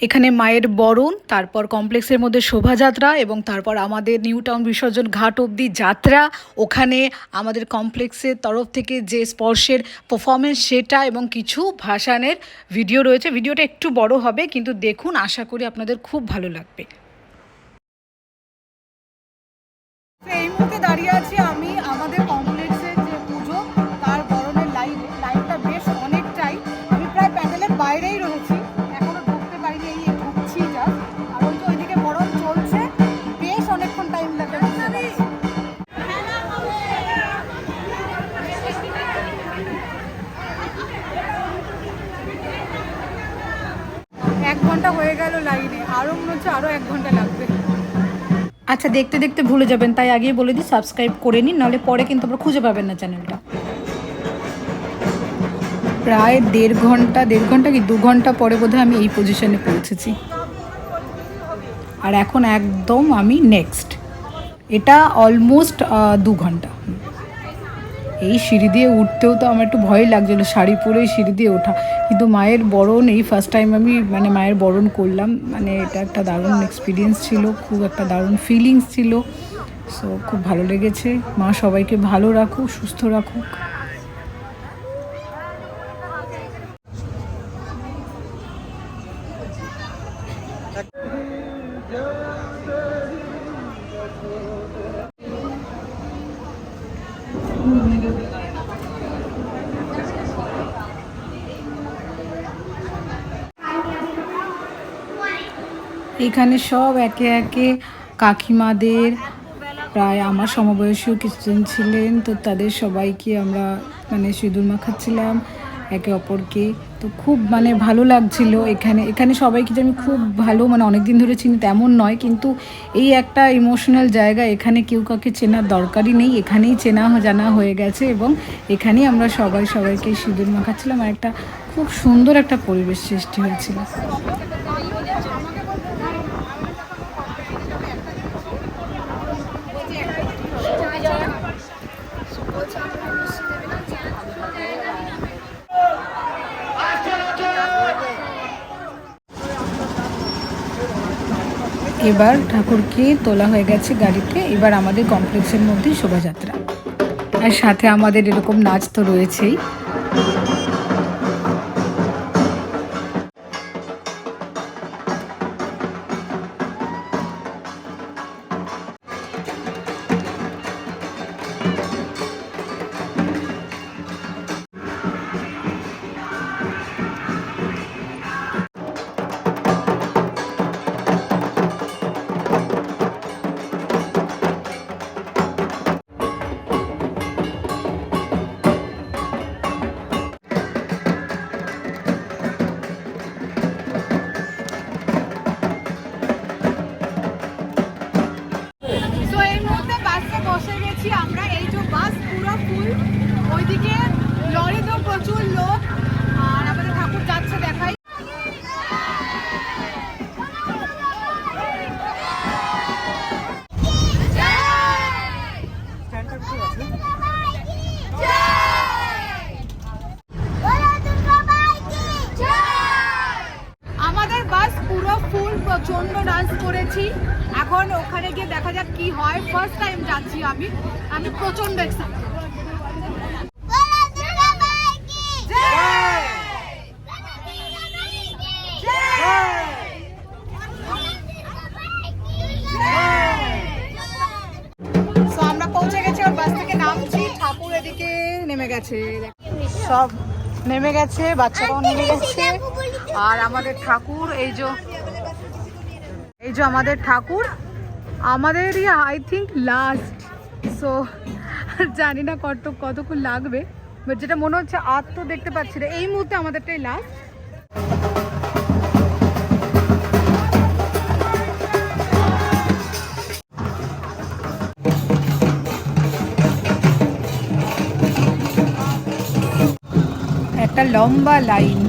এখানে মায়ের বরণ, তারপর কমপ্লেক্সের মধ্যে শোভাযাত্রা এবং তারপর আমাদের নিউ টাউন বিসর্জন ঘাট অবধি যাত্রা। ওখানে আমাদের কমপ্লেক্সের তরফ থেকে যে স্পর্শের পারফরমেন্স সেটা এবং কিছু ভাসানের ভিডিও রয়েছে। ভিডিওটা একটু বড় হবে, কিন্তু দেখুন, আশা করি আপনাদের খুব ভালো লাগবে। এই মুহূর্তে দাঁড়িয়ে আছি আমি, আমাদের গেল লাইনে। আরও মনে হচ্ছে এক ঘণ্টা লাগবে। আচ্ছা দেখতে দেখতে ভুলে যাবেন, তাই আগেই বলে দিই সাবস্ক্রাইব করে নিন, নাহলে পরে কিন্তু আপনারা খুঁজে পাবেন না চ্যানেলটা প্রায় দেড় ঘণ্টা দেড় ঘণ্টা কি, দু ঘণ্টা পরে বোধহয় আমি এই পজিশনে পৌঁছেছি। আর এখন একদম আমি নেক্সট এটা অলমোস্ট দু ঘণ্টা। এই সিঁড়ি দিয়ে উঠতেও তো আমার একটু ভয় লাগছিল, শাড়ি পরেই সিঁড়ি দিয়ে ওঠা। কিন্তু মায়ের বরণ, এই ফার্স্ট টাইম আমি মানে মায়ের বরণ করলাম মানে এটা একটা দারুণ এক্সপিরিয়েন্স ছিল, খুব একটা দারুণ ফিলিংস ছিল। সো খুব ভালো লেগেছে। মা সবাইকে ভালো রাখুক, সুস্থ রাখুক। এখানে সব একে একে কাকিমাদের, প্রায় আমার সমবয়সীও কিছুজন ছিলেন, তো তাদের সবাইকে আমরা মানে সিঁদুর মাখাচ্ছিলাম, একে অপরকে। তো খুব মানে ভালো লাগছিল এখানে। এখানে সবাইকে যে আমি খুব ভালো মানে অনেক দিন ধরে চিনি তেমন নয়, কিন্তু এই একটা ইমোশনাল জায়গা, এখানে কেউ কাউকে চেনার দরকারই নেই, এখানেই চেনা জানা হয়ে গেছে এবং এখানেই আমরা সবাই সবাইকে সিঁদুর মাখাচ্ছিলাম। আর একটা খুব সুন্দর একটা পরিবেশ সৃষ্টি হয়েছিল। এবার ঠাকুরকে তোলা হয়ে গেছে গাড়িতে, এবার আমাদের কমপ্লেক্সের মধ্যে শোভাযাত্রা। আর সাথে আমাদের এরকম নাচ তো রয়েছেই। এখন ওখানে গিয়ে দেখা যাক কি হয়। ফার্স্ট টাইম যাচ্ছি আমি। আমি প্রচণ্ড এক্সাইটেড নেমে গেছে। সব নেমে গেছে, বাচ্চারাও নেমে গেছে। আর আমাদের ঠাকুর, এই যে এই যে আমাদের ঠাকুর। আমাদেরই আই থিঙ্ক লাস্ট সো জানি না কত, কতক্ষণ লাগবে বাট যেটা মনে হচ্ছে আর তো দেখতে পাচ্ছি না। এই মুহূর্তে আমাদেরটাই লাস্ট একটা লম্বা লাইন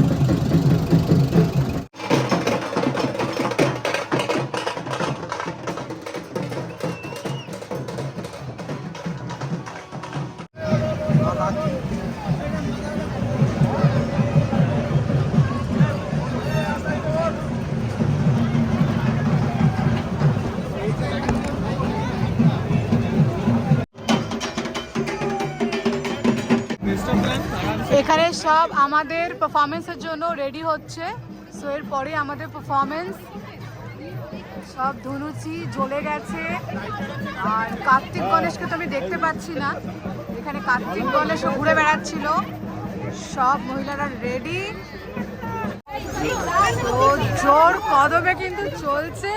সব আমাদের পারফরমেন্সের জন্য রেডি হচ্ছে। সো এরপরে আমাদের পারফরমেন্স সব ধনুচি জ্বলে গেছে। আর কার্তিক গণেশকে তো আমি দেখতে পাচ্ছি না। এখানে কার্তিক গণেশ ঘুরে বেড়াচ্ছিল। সব মহিলারা রেডি জোর কদমে কিন্তু চলছে।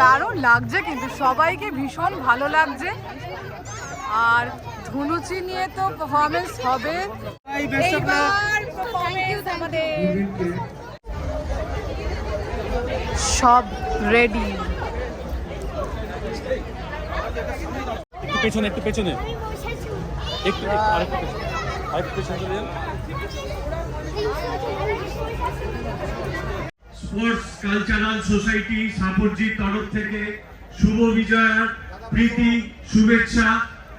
দারুণ লাগছে কিন্তু, সবাইকে ভীষণ ভালো লাগছে। আর ধুনুচি নিয়ে তো পারফরমেন্স হবে। সব রেডি একটু পেছনে। একটু পেছনে একটু আরেকটু পেছনে। আরেকটু পেছনে চলে যান। স্পোর্টস কালচারাল সোসাইটি সাপরজির তরফ থেকে শুভ বিজয়ার প্রীতি শুভেচ্ছা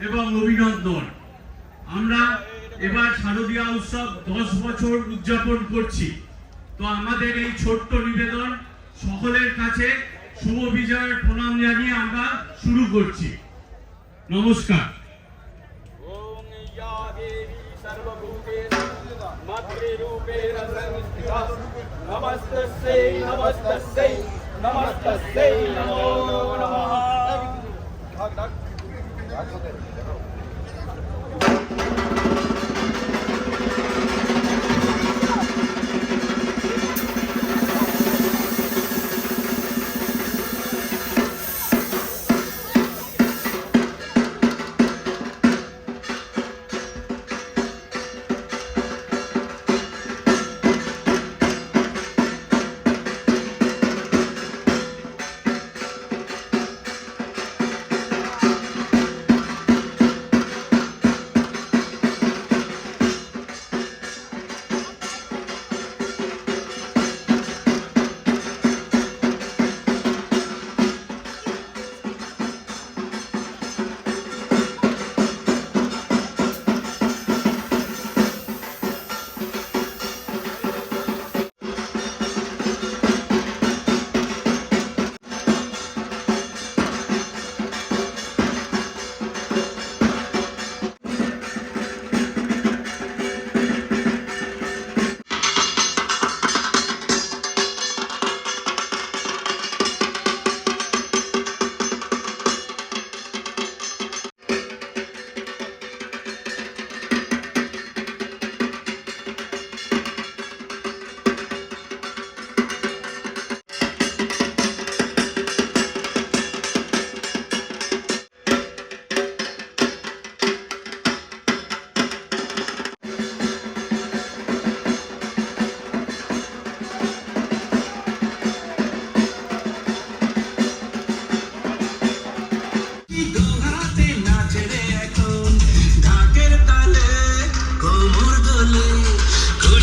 এবং অভিনন্দন। আমরা এবার শারদীয়া উৎসব দশ বছর উদযাপন করছি। তো আমাদের এই ছোট্ট নিবেদন সকলের কাছে শুভ বিজয়ের প্রণাম জানিয়ে আমরা শুরু করছি। নমস্কার। নমস্তে নমস্তে নমস্তে নমো নমঃ।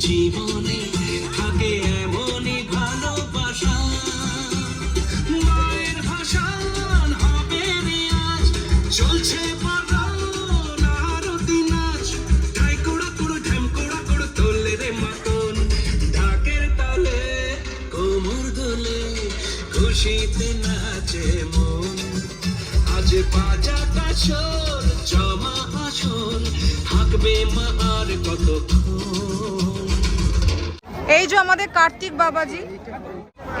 জীবনে থাকে এমনই ভালোবাসা। মায়ের ভাষান হবে আজ। চলছে খুশিতে নাচে মন। আজ বাজা কাছর জমা আসর থাকবে মা আর কতক্ষণ এই যে আমাদের কার্তিক বাবাজি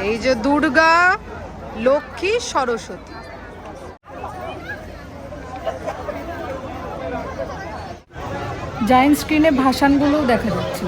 এই যে দুর্গা লক্ষ্মী সরস্বতী। জায়েন্ট স্ক্রিনে ভাসানগুলোও দেখা যাচ্ছে।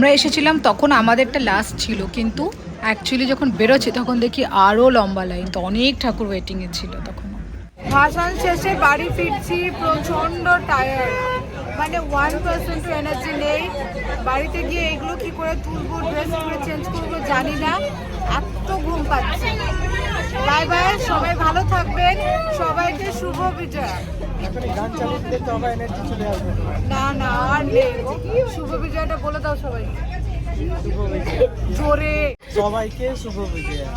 আমরা এসেছিলাম তখন আমাদেরটা লাস্ট ছিল, কিন্তু অ্যাকচুয়ালি যখন বেরোচ্ছে তখন দেখি আরও লম্বা লাইন তো অনেক ঠাকুর ওয়েটিংয়ে ছিল তখন ভাসান শেষে বাড়ি ফিরছি, প্রচণ্ড টায়ার্ড মানে ওয়ান পার্সেন্ট এনার্জি নেই। বাড়িতে গিয়ে এগুলো কি করে তুলবো ড্রেস করে চেঞ্জ করব জানি না। এত ঘুম পাচ্ছে। বাই বাই সবাই ভালো থাকবেন। সবাইকে শুভ বিজয়। না না আর নেই। শুভ বিজয়টা বলে দাও সবাই জোরে। সবাইকে শুভ বিজয়া।